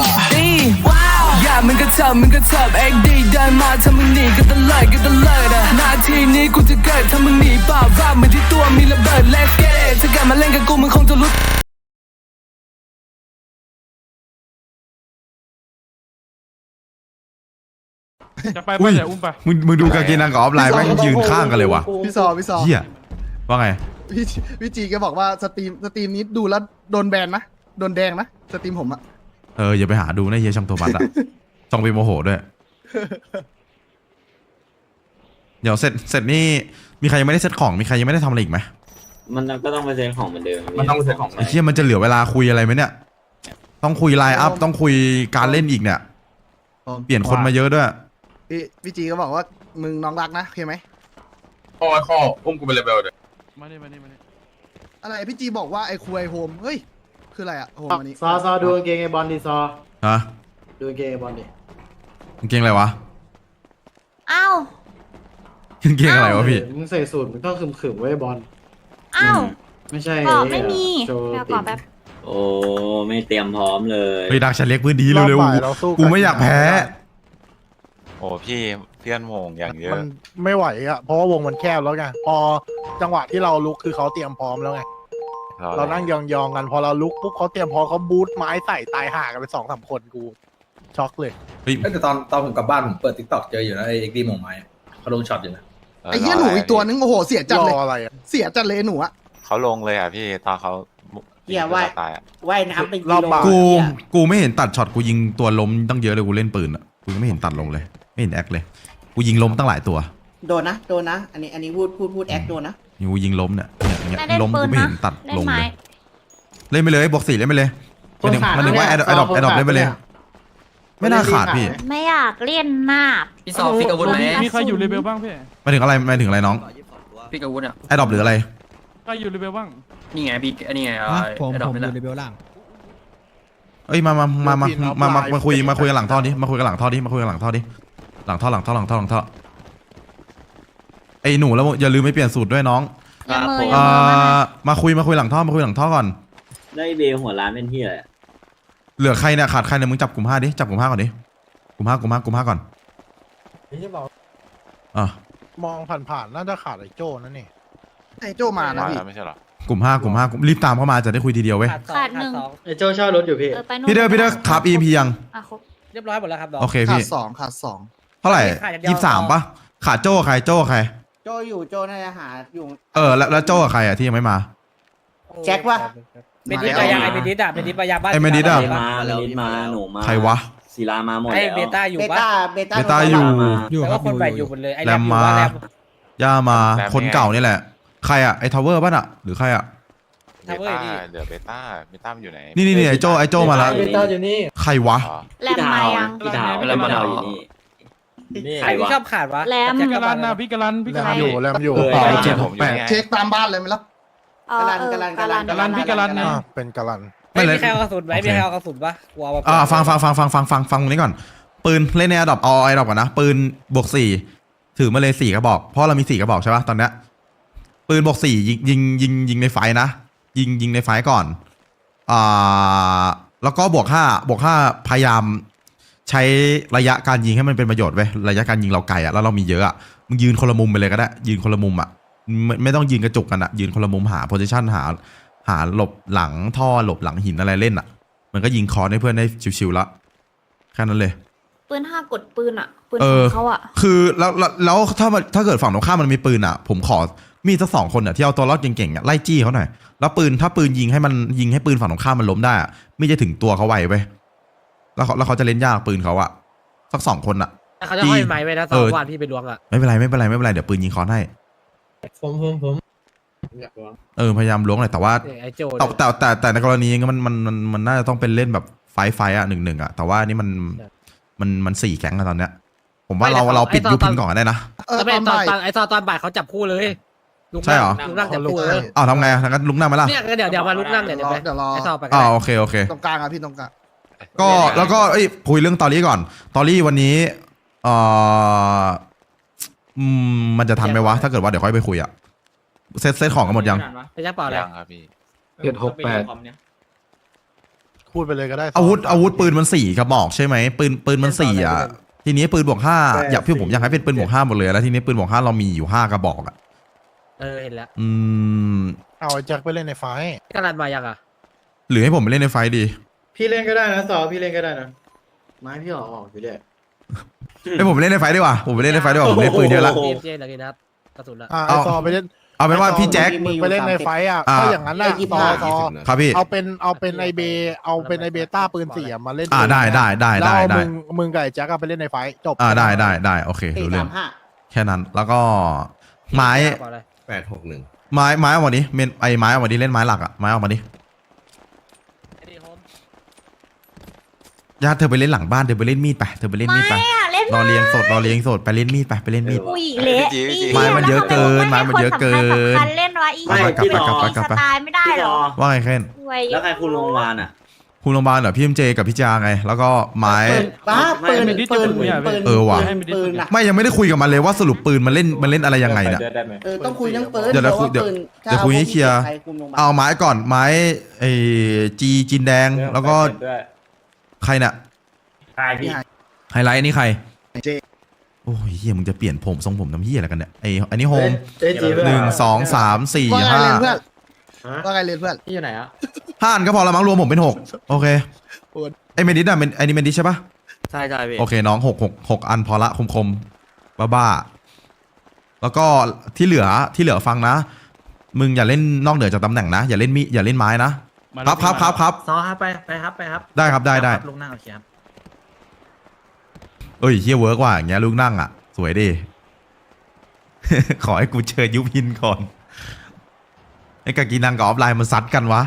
XD ว้าวอย่ามึงก็เถิบมึงก็เถิบ XD เดินมาถ้ามึงหนีก็ตะเลิดก็ตะเลิดอะหนาทีนี้กูจะเกิดถ้ามึงหนีเปล่าว่าเหมือนที่ตัวมีระเบิด Let's get it ถ้ากลับมาเล่นกับกูมึงคงจะรู้จะไปอุ้ป่ะยเดี๋ยวอุ้มไป มึงมึงดูกางเกงนางกับออฟไลน์แม่งยืนข้างกันเลยว่ะพี่ซอพี่ซอเฮียว่าไง พี่พี่จีแกบอกว่าสตรีมสตรีมนี้ดูแล้วโดนแบนนะ โดนแดงนะสตรีมผมอะเอออย่าไปหาดูนะเฮียช่องโทมัสอะ ช่องไปโมโหด้วย เดี๋ยวเสร็จเสร็จนี่มีใครยังไม่ได้เซ็ตของมีใครยังไม่ได้ทำอะไรอีกไหมมันก็ต้องไปเซ็นของเหมือนเดิมมันต้องไปเซ็นของ ไอ้เฮียมันจะเหลือเวลาคุยอะไรไหมเนี่ย ต้องคุยไลน์อัพต้องคุยการเล่นอีกเนี่ยเปลี่ยนคนมาเยอะด้วย พี่พี่จีก็บอกว่ามึงน้องรักนะโอเคไหมข้อข้ออุ้มกูเป็นเลเวลเดี๋ยวมานี่มานี่มานี่อะไรพี่จีบอกว่าไอ้คุยโฮมเฮ้ย คืออะไรอะโฮมอันนี้ซอซอดูกางเกงไอบอลดีซอ ฮะดูกางเกงไอบอลดิกางเกงอะไรวะอ้าว กางเกงอะไรวะพี่ มึงใส่สูตรมึงต้องขึมขึมๆไว้ไอ้บอล อ้าว ไม่ใช่กรอบไม่มีโชว์เดี๋ยวติกรอบแบบโอ้ ไม่เตรียมพร้อมเลย เฮ้ยดักฉันเล็กพื้นดีเร็วๆกูไม่อยากแพ้ โอ้พี่เพื่อนโหงอย่างเยอะมันไม่ไหวอะเพราะว่าวงมันแคบแล้วไงพอจังหวะที่เราลุกคือเขาเตรียมพร้อมแล้วไง เรานั่งยองๆกันพอเราลุกปุ๊บเขาเตรียมพร้อมเขาบูทไม้ใส่ตายห่ากันไปสองสามคนกูช็อกเลยเฮ้ยเอ้ยแต่ตอนตอนผมกลับบ้านผมเปิดทิกตอกเจออยู่นะไอ้เอ็กดีหมงไม้เขาลงช็อตอยู่นะไอ้เหี้ยหนูอีกตัวนึงโอ้โหเสียจัดรเลยออะไรอะเสียจัดเลยหนูอะเขาลงเลยอะพี่ตอนเขาเหี้ยว่าตายอะว่ายน้ำเป็นรอบบ่ายกู กูไม่เห็นตัดช็อตกูยิงตัวล้มตั้งเยอะเลยกูเล่นปืนอะ กูยังไม่เห็นตัดลงเลย ไม่เห็นแอคเลย กูยิงล้มตั้งหลายตัวโดนนะ โดนนะ อันนี้ อันนี้พูดพูดพูดแอคโดนนะ กูยิงล้มเนี่ยเนี่ย อย่างเงี้ยไม่ได้ล้มปืกูนไม่นะเห็นตัดเล่นลงไม้เลย เล่นไปเลยบวกสี่เล่นไปเลยมันถึงมันถึงว่าแอดดอปแอดดอปเล่นไปเลย ไม่น่าขาดพี่ไม่อยากเล่นหน้าบพี่ซอฟิกอาวุธไหมมีใครอยู่เลเวลบ้างพี่มาถึงอะไรมาถึงอะไรน้องฟิกอาวุธอะแอดดอปหรืออะไรใครอยู่เลเวลบ้างนี่ไงพี่อันนี้ไงผมผมนี่อแหละยู่ในเบลล่างเอ้ยมามามามาเดี๋ยวพิมามพ์มาเอามาคุยไลน์มาคุยกันหลังท่อดิมาคุยกันหลังท่อดิมาคุยกันหลังท่อดิหลังท่อหลังท่อหลังท่อหลังท่อไอ้หนูแล้วอย่าลืมไม่เปลี่ยนสูตรด้วยน้อง ครับผมอ่ามาคุยมาคุยหลังท่อมาคุยหลังท่อก่อน ได้เบลหัวร้านเป็นที่อะไรเหลือใครเนี่ยขาดใครเนี่ยมึงจับกลุ่มห้าดิจับกลุ่มห้าก่อนดิกลุ่มห้ากลุ่มห้ากลุ่มห้าก่อนอะมองผ่านๆน่าจะขาดไอ้โจ้นั่นนี่ไอ้โจมานะมาพี่แล้วไม่ใช่เหรอกลุ่มห้ากลุ่มห้ากลุ่มรีบตามเข้ามาจะได้คุยทีเดียวเว้ยขาดหนึ่งไอ้โจ้เช่ารถอยู่พี่ เออไปนู่นพี่เด้อพี่เด้อครับ EP ยังอะครบเรียบร้อยหมดแล้วครับโอเคขาพี่ดสองขาดสองเท่าไหร่ขาดอย่างเดียว ยี่สิบสามปะขาดโจ้ใครโจ้ใคร โจ้อยู่โจ้น่าจะหาอยู่เออแล้วแล้วโจ้กับใครอะที่ยังไม่มา แจ็คว่าเป็นดิสยังไงเป็นดิสอะเป็นดิสปยาบ้านไอ้เมดิสอะเบมาเมลิสมาหนูมาใครวะศิลามาหมดไอ้แล้ว เบต้าอยู่เบต้าเบต้าเบต้าอยู่อยู่แต่ว่าคนแบกอยู่หมดเลยไอ้แรมมาย่ามาคนเก่านี่แหละ ใครอะไอ้ทาวเวอร์ป่ะน่ะหรือใครอะเบต้าเดี๋ยวเบต้าเบต้ามันอยู่ไหนนี่นี่นี่ไอ้โจ้ไอ้โจ้มาแล้ว เบต้าอยู่นี่ ใครวะอ๋อแรมมายัง พี่ดาวแล้วพี่ดาวอยู่นี่ ใครวะแรม พี่กาลันนะพี่กาลันพี่แรกามลันอยู่แรมอยู่เออเปล่าเจ็ดหกแปดเช็คตามบ้านเลยไหมล่ะอ๋อเออกะลันกะกะลัลันนกาลันพี่กาลันนะ อะเป็นกะลัน ไม่เลยใครเอากระสุนไหมมีใครเอากระสุนปะกลัวว่าอ่าฟังฟังฟังฟังฟังฟังฟังตรงนี้ก่อน ปืนเล่นในอดอปเอาไอดอปก่อนนะ ปืนบวกสี่ถือมาเลยสี่กระบอก เพราะเรามีสี่กระบอกใช่ปะตอนเนี้ยปืนบวกสี่ยิงยิงยิงยิงในไฟนะ ยิงยิงในไฟก่อนอ่าแล้วก็บวกห้าบวกห้าพยายาม ใช้ระยะการยิงให้มันเป็นประโยชน์ไว้ยระยะการยิงเราไกลอะแล้วเรามีเยอะอะมึงยืนคนละมุมไปเลยก็ได้ ยืนคนละมุมอะไม่ไม่ต้องยืนกระจุกกันอะยืนคนละมุมหาโพซิชันหา หาหลบหลังท่อหลบหลังหินอะไรเล่นอะมันก็ยิงคอร์ให้เพื่อนได้ชิวๆละแค่นั้นเลย ปืนห้ากดปืนอะปืนเอขอ องเขาอะคือแล้วแล้วแล้วถ้ามันถ้าเกิดฝั่งตรงข้ามมันมีปืนอะ ผมขอมีสักสองคนอะที่เอาตัวรอดเก่งๆอะไล่จี้เขาหน่อยแล้วปืนถ้าปืนยิงให้มันยิงให้ปืนฝั่งตรงข้ามมันล้มได้อะไม่จะถึงตัวเขาไวไป แล้วเขาแล้วเขาจะเล่นยากปืนเขาอะสักสองคนอะเขาจะห้อยไม้ไว้นะสเอองอวันพี่ไปล้วงอะไม่เป็นไรไม่เป็นไรไม่เป็นไรเดี๋ยวปืนยิงคอนให้ผมผมผมเออพยายามล้วงหน่อยแต่ว่าไอ้โจ้แต่แต่แต่แต่ในกรณีนี้มันมันมันมันน่าจะต้องเป็นเล่นแบบไฟท์ไฟท์อะหนึ่งหนึ่งอะแต่ว่านี่มันมันมันสี่แก๊งอะตอนเนี้ย ผมว่าเราเราปิดยุบพินก่อนก็ได้นะ เออแล้วตไม่อนตอนบ่าย ตอนไอ้ตอนตอนบ่ายเขาจับคู่เลยลุกใช่เหรอ ลุกนั่งจับคู่เลยอ้าวทำไงอะงั้นลุกหน้าไหมล่ะเนี่ยก็เดี๋ยวเดี๋ยวมาลุกนั่งเดี๋ยวเดี๋ยวเดี๋ยวรอ ไอ้ตอนไปกัอ๋อนโอเคโอเค ตรงกลางอะพี่ตรงกลาง ก็แล้วก็เอ้ยคุยเรื่องตอรี่ก่อน ตอรี่วันนี้เอ่ออืมมันจะทันไหมวะ ถ้าเกิดว่าเดี๋ยวค่อยไปคุยอะเซตเซตของกันหมดยัง ไปยักเปล่าอะไรยังครับพี่ เจ็ดหกแปด พูดไปเลยก็ได้อาวุธอาวุธปืนมันสี่กระบอกใช่ไหมปืนปืนมันสี่อะทีนี้ปืนบวกห้าอยากพี่ผมอยากให้เป็นปืนบวกห้าหมดเลยแล้วทีนี้ปืนบวกห้าเรามีอยู่ห้ากระบอกอะเออเห็นแล้วอืมเอาไอ้แจ็คไปเล่นในไฟท์กาลันมายังอะหรือให้ผมไปเล่นในไฟท์ดี พี่เล่นก็ได้นะซอพี่เล่นก็ได้นะไม้พี่ออกออกอยู่เลยให้ผมไปเล่นในไฟท์ดีกว่าผมไปเล่นในไฟท์ดีกว่าผมเล่นปืนเยอะละโอ้โหพีเอ็มเจเหลือกี่นัดกระสุนละอ่าเอาไอซอไปเล่นเอาเป็นว่าพี่แจ็ค มึงไปเล่นในไฟท์อะอ่า ถ้าอย่างนั้นน่ะซอซอครับพี่ เอาเป็นเอาเป็นไอเบเอาเป็นไอเบต้าปืนเสียมาเล่นอ่าได้ได้ได้แล้วได้เอาได้มึงมึงกับไอ้แจ็คอะไปเล่นในไฟท์จบอ่าได้ได้ได้โอเครู้เรื่องแค่นั้นแล้วก็ไม้เปล่าอะไรแปดหกหนึ่งไม้ไม้เอามาดิเมนไอไม้เอามาดิเล่นไม้หลักอะไม้เอามาดิ ไอ้นี่โฮม ญาติเธอไปเล่นหลังบ้านเธอไปเล่นมีดไปเธอไปเล่นมีดไปไม่อะเล่นรอเลี้ยงสดรอเลี้ยงสดไปเล่นมีดไปไปเล่นมีดผู้หญิงเละพี่จีพี่จีไม้มันเยอะเกินไม้มันเยอะเกินสำคัญเล่นวะอีไม่กลับไปกลับไปกลับไปสไตล์ไม่ได้พี่หรรออว่าไงเคนรวยแล้วใครคุณโรงพยาบาลอะ คุณโรงพยาบาลเหรอพี่เอ็มเจกับพี่จาไง แล้วก็ไม้ป้าปืนไม่ได้จะปืนปืนเออว่ะให้ไม่ได้ปืนอะไม่ยังไม่ได้คุยกับมันเลยว่าสรุปปืนมันเล่นมันเล่นอะไรยังไงเนี่ยเออต้องคุยเรื่องปืนเดี๋ยวเราคุยเดี๋ยวเดี๋ยวคุยให้เคลียร์ เอาไม้ก่อนไม้ไอจีจินแดงแล้วก็ ใครเนี่ยใครพี่ไฮไลท์อันนี่ใครเจโอ้ยเฮียมึงจะเปลี่ยนผมทรงผมทำเฮียอะไรกันเนี่ยไออันนี้โฮมเอ้ยจีหนึ่งสองสามสี่ว่าไงห้าเรียนเพื่อนว่าไงเรียนเพื่อนพี่อยู่ไหนอะห้าอันก็พอละมั้งรวมผมเป็นหกโอเคโอ้ยไอเมดิสอะเป็นไอนี่เมดิสใช่ปะใช่ใช่พี่โอเคน้องหกหกหกอันพอละคมคมบ้าบ้าๆแล้วก็ที่เหลือที่เหลือฟังนะ มึงอย่าเล่นนอกเหนือจากตำแหน่งนะ อย่าเล่นมีอย่าเล่นไม้นะ มาคแล้รัวบครับครับครับซอครับไปไปครับไปครับได้ครับได้ได้ลุงนั่งโอเคครับเอ้ยเฮียเวิร์กว่ะอย่างเงี้ยลูกนั่งอะ สวยดิขอให้กูเชิญยุพินก่อนไอ้กากีนังกับออฟไลน์มันซัดกันวะ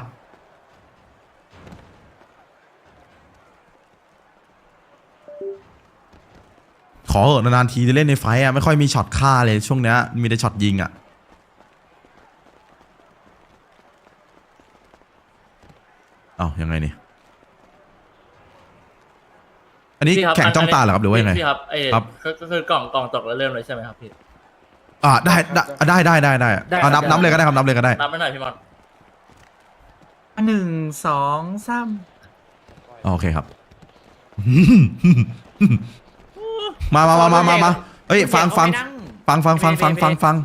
ขอเหอะนานๆทีจะเล่นในไฟท์อะไม่ค่อยมีช็อตฆ่าเลยช่วงเนี้ยมีแต่ช็อตยิงอะ เอา ยังไงนี่อันนี้แข่งจ้องตาเหรอครับหรือว่ายังไง พี่ครับเอครับก็คือกล่องกล่องตกแล้วเริ่มเลยใช่ไหมครับพี่ อ่าได้ได้ได้ได้ได้ได้ได้อะนับได้ นับเลยก็ได้ครับนับเลยก็ได้ นับไปหน่อยพี่บอลหนึ่งสองสามโอเคครับ มามามามามามาเอ้ยฟังฟังฟังฟังฟังฟังฟังฟัง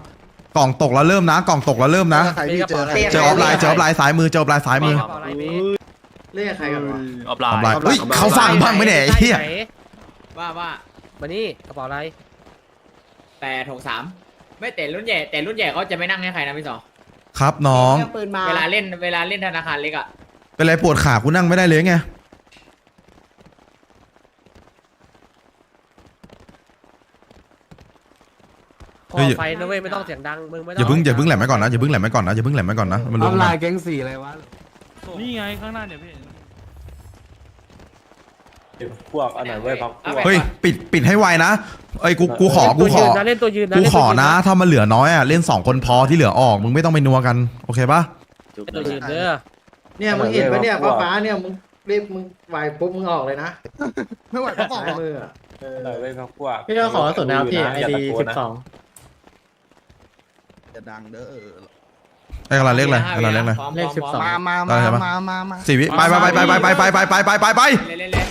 กล่องตกแล้วเริ่มนะ กล่องตกแล้วเริ่มนะ ใครพี่เจอใครเจอออฟไลน์เจอออฟไลน์ซ้ายมือเจอออฟไลน์ซ้ายมืออะไรพี่ เล่นกับใครกันวะออฟอไลอฟน์ไลน์ เฮ้ยเขาฟังบ้างไหมเนี่ยไอ้เหี้ย ว่าว่ามานี่กระเป๋าอะไรแปดหกสามไม่แต่รุ่นใหญ่แต่รุ่นใหญ่เขาจะไม่นั่งให้ใครนะพี่สอครับน้องเวลาเล่นเวลาเล่นธนาคารเล็กอะเป็นไรปวดขากูนั่งไม่ได้เลยไงขอไฟนะเว้ยไม่ต้องเสียงดังมึงไม่ต้องอย่าเพิ่งอย่าเพิ่งแหลมไว้ก่อนนะอย่าเพิ่งแหลมไว้ก่อนนะอย่าเพิ่งแหลมไว้ก่อนนะมันอรู้อนไลนะน์แก๊งสี่อะไรวะ นี่ไงข้างหน้าเนี่ยพี่ พวกอันไหนเว้ยพักพวกเฮ้ยปิดปิดให้ไวนะเอ้ยกูกูขอกูขอ เล่นตัวยืนนะกูเล่นขตัวอยืนนะถ้ามันเหลือน้อยอะเล่นสองคนพอที่เหลือออกมึงไม่ต้องไปนัวกันโอเคปะจุ๊บเล่นตัวยืนเด้อเนี่ยมึงเห็นปะเนี่ยฟ้าฟ้าๆเนี่ยมึงรีบมึงไหวปุ๊บมึงออกเลยนะไม่ไหวก็ต่อซ้ายมืออะอันไหนเว้ยพักพวกพี่ก็ขอสุดนะครับพี่ไอดีสิบสองจะดังเด้อไอ้กระดาษเลขอะไรกระดาษเลขอะไรเลขสิบสองมามาได้มาใช่ปะมามามาสี่วิไปไปไปไปไปไปไปไปไปไปไปเล่นเล่นเล่น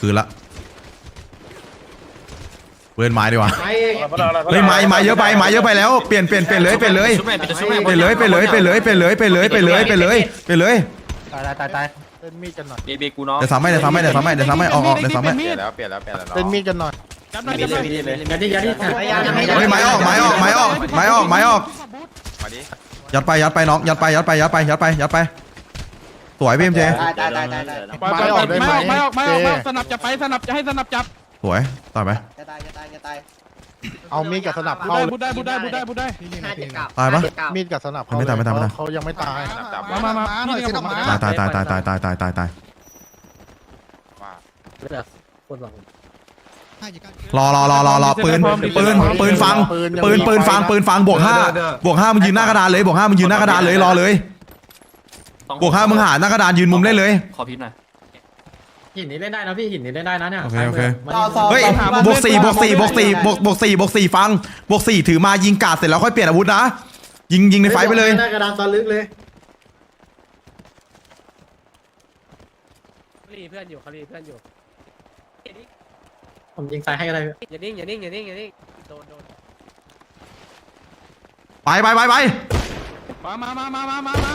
คือละเล่นไม้ดีกว่าไอ้เฮ้ยไม้ไม้เยอะไปไม้เยอะไปแล้วเปลี่ยนเปลี่ยนเปลี่ยนเลยเปลี่ยนเลยเปลี่ยนเลยเปลี่ยนเลยเปลี่ยนเลยเปลี่ยนเลยเปลี่ยนเลยเปลี่ยนเลยเปลี่ยนเลยเปลี่ยนเลยตายตายตายตายเล่นมีดกันหน่อยเบบีกูน้องเดี๋ยวทำให้เดี๋ยวทำให้เดี๋ยวทำให้เดี๋ยวทำให้ออกออกเดี๋ยวทำให้เปลี่ยนแล้วเปลี่ยนแล้วเปลี่ยนแล้วเล่นมีดกันหน่อยจับหน่อยจับหน่อยยัดดิยัดดิเฮ้ยไม้ออกไม้ออกไม้ออกไม้ออกไม้ออกมาดิยัดไปยัดไปน้องยัดไปยัดไปยัดไปยัดไปยัดไป สวยพี่เอ็มเจตายตายตายตายตายไปไปไปไม่ออกไม่ออกไม่ออกไม่ออกสนับจับไปสนับจะให้สนับจับสวยต่อยไปจะตายจะตายจะตายเอามีดกับสนับบูเข้าได้บูได้บูได้บูได้บูได้ห้าเจ็ดเก้าตายปะมีดกับสนับเข้าไม่ตายไม่ตายไม่ตายเขายังไม่ตายมามามาหน่อยพี่สิเนี่ยดอกไม้ผมตายตายตายตายตายตายตายตายตายว่าไม่เหลือคนบอกผมรอรอรอรอรอปืนปืนปืนฟังปืนปืนฟังปืนฟังบวกห้าบวกห้ามึงยืนหน้ากระดานเลยบวกห้ามึงยืนหน้ากระดานเลยรอเลย บวกห้ามึงหาหน้ากระดานยืนมุมเล่นเลย ขอพิมพ์หน่อยหินนี้เล่นได้นะพี่หินนี้เล่นได้นะเนี่ยโอเคโอเคต่อสอบเฮ้ยบวกสี่บวกสี่บวกสี่บวกบวกสี่บวกสี่ฟังบวกสี่ถือมายิงกาดเสร็จแล้วค่อยเปลี่ยนอาวุธนะยิงยิงในไฟไปเลยหน้ากระดานตอนลึกเลยคลีเพื่อนอยู่คลีเพื่อนอยู่ผมยิงซ้ายให้ก็ได้อย่านิ่งอย่านิ่งอย่านิ่งอย่านิ่งโดนโดนไปไปไปไปมามามามามามามา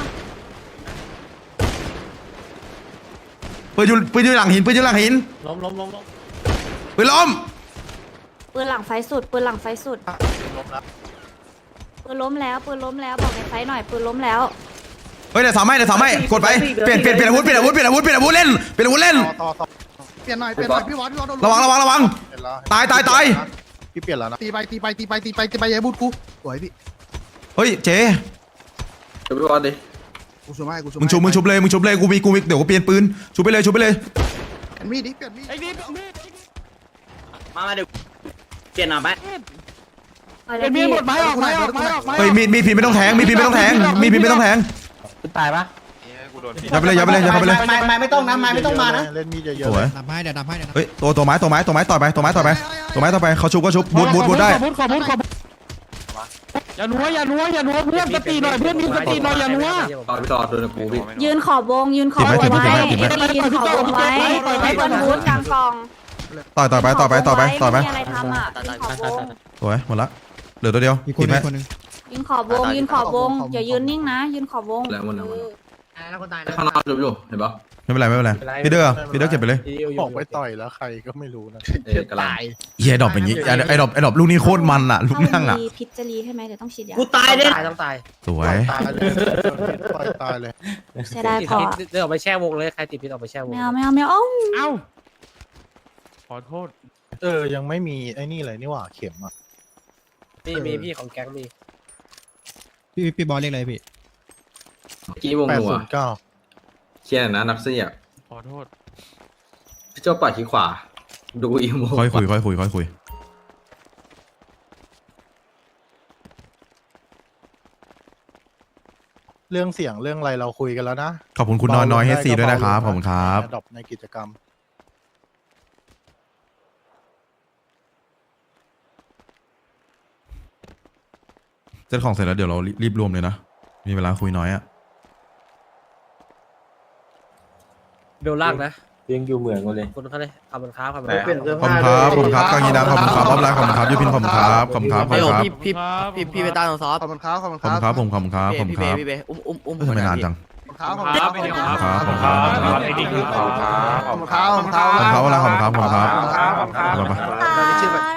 ปืนอยู่ปืนอยู่หลังหินปืนอยู่หลังหินล้มล้มล้มล้มปืนล้มปืนหลังไฟสุดปืนหลังไฟสุดปืนล้มแล้วปืนล้มแล้วบอกในไฟหน่อยปืนล้มแล้วเฮ้ยเดี๋ยวสามให้เดี๋ยวสามให้กดไปเปลี่ยนเปลี่ยนเปลี่ยนอาวุธเปลี่ยนอาวุธเปลี่ยนอาวุธเปลี่ยนอาวุธเล่นเปลี่ยนอาวุธเล่นต่อต่อต่อเปลี่ยนหน่อยเปลี่ยนหน่อยพี่วอสพี่วอสโดนระวังระวังระวังเปลี่ยนแล้วตายตายตายพี่เปลี่ยนแล้วนะตีไปตีไปตีไปตีไปตีไปอย่าให้บูดกูสวยพี่เฮ้ยเจดูพี่บอลดิ กูช่วยให้กูช่วยมึงชุบมึงชุบเลยมึงชุบเลยกูมีกูมีเดี๋ยวกูเปลี่ยนปืนชุบไปเลยชุบไปเลยเปลี่ยนมีดดิเปลี่ยนมีดไอ้นี่มีดมามาเดี๋ยวเปลี่ยนหน่อยไหมเป็นมีดหมดไม้ออกไม้ออกไม้ออกไม้เฮ้ยมีดมีดพินไม่ต้องแทงมีดพินไม่ต้องแทงมีดพินไม่ต้องแทงตายปะกูโดนผิดอย่าไปเลยอย่าไปเลยอย่าไปเลยไม่ไม่ไม่ต้องนะไม่ไม่ต้องมานะเล่นมีดเยสอะๆวยเลยดับให้เดี๋ยวดับให้เดี๋ยวดับเฮ้ยตัวตัวไม้ตัวไม้ตัวไม้ต่อยไปตัวไม้ต่อยไปตัวไม้ต่อไปเขาชุบก็ชุบบูดบูดบูดได้ขอบูดขอบูดขอบูด อย่านัวอย่านัวอย่านัวเพื่อนสติหน่อยเพื่อนมีสติหน่อยอย่านัวต่อพี่ต่อโดนกูพี่ยืนขอบวงยืนขอบวงไว้เอ็มยืนขอบวงไว้ให้เพื่อนบูทกลางกองต่อยต่อยไปต่อไปต่อไปต่อไปม่มีอะไรทำอะยืนขอบวงสวยหมดละเหลือตัวเดียวอีกคนหไหนึมงคนหนึงยืนขอบวงยืนขอบวงอย่ายืนนิ่งนะ ยืนขอบวงแล้วมันแล้วมันเออแล้วคนตายข้างนอกดูอยู่เห็นปะ ไม่เป็นไรไม่เป็นไรพี่เด้อพี่เด้อเก็บไปเลยบอกไปต่อยแล้วใครก็ไม่รู้นะเอ้ยกำลังเฮียดอกอย่างงี้ไอ้ดอกไอ้ดอกลูกนี้โคตรมันอะลูกถ้านั่งมัอะนมีพิษจะรีใช่ไหมเดี๋ยวต้องฉีดยากูตายเนี่ยตายต้องตายสวยตายเลยต่อยตายเลยใช่ได้ติดพอพิษเดินออกไปแช่วงเลยใครติดพิษออกไปแช่วงไม่เอาไม่เอาไม่เอาเอ้าเอ้าขอโทษ เออยังไม่มีไอ้นี่เลยนี่หว่าเข็มอะมีมีพี่ของแก๊งมีพี่พี่บอลเรียกอะไรพี่กี้วงแปดหัวศูนย์เก้า เชียร์นะนักเสียขอโทษ พี่เจ้าปัดขี้ขวา ดูอีโมค่อยคุยค่อยคุยค่อยคุย เรื่องเสียงเรื่องอะไรเราคุยกันแล้วนะขอบคุณคุณน้อยน้อยเฮซีด้วยนะครับ ขอบคุณครับดรอปในกิจกรรม เซ็ตของเสร็จแล้วเดี๋ยวเรารีบรวมเลยนะ มีเวลาคุยน้อยอะ เบลล่างนะยังอยู่เหมือนกันเลยคุณเขาเลยขอบคุณครับขอบคุณเปลี่ยนเสื้อขอบผ้าคุณครับขอบคุณครับกางยีดังขอบคุณครับบ๊อบไลน์ขอบคุณครับยูพินขอบคุณครับขอบคุณครับขอบคุณครับพี่พี่พี่ไปตามขอบคุณครับขอบคุณขอบคุณครับผมขอบคุณครับขอบคุณครับอุ้มอุ้มอุ้มเอ้ยทำไมนานจังขอบคุณครับขอบคุณครับขอบคุณครับขอบคุณครับขอบคุณครับขอบคุณครับขอบคุณครับเวลาขอบคุณครับขอบคุณครับขอบคุณครับขอบคุณครับตาย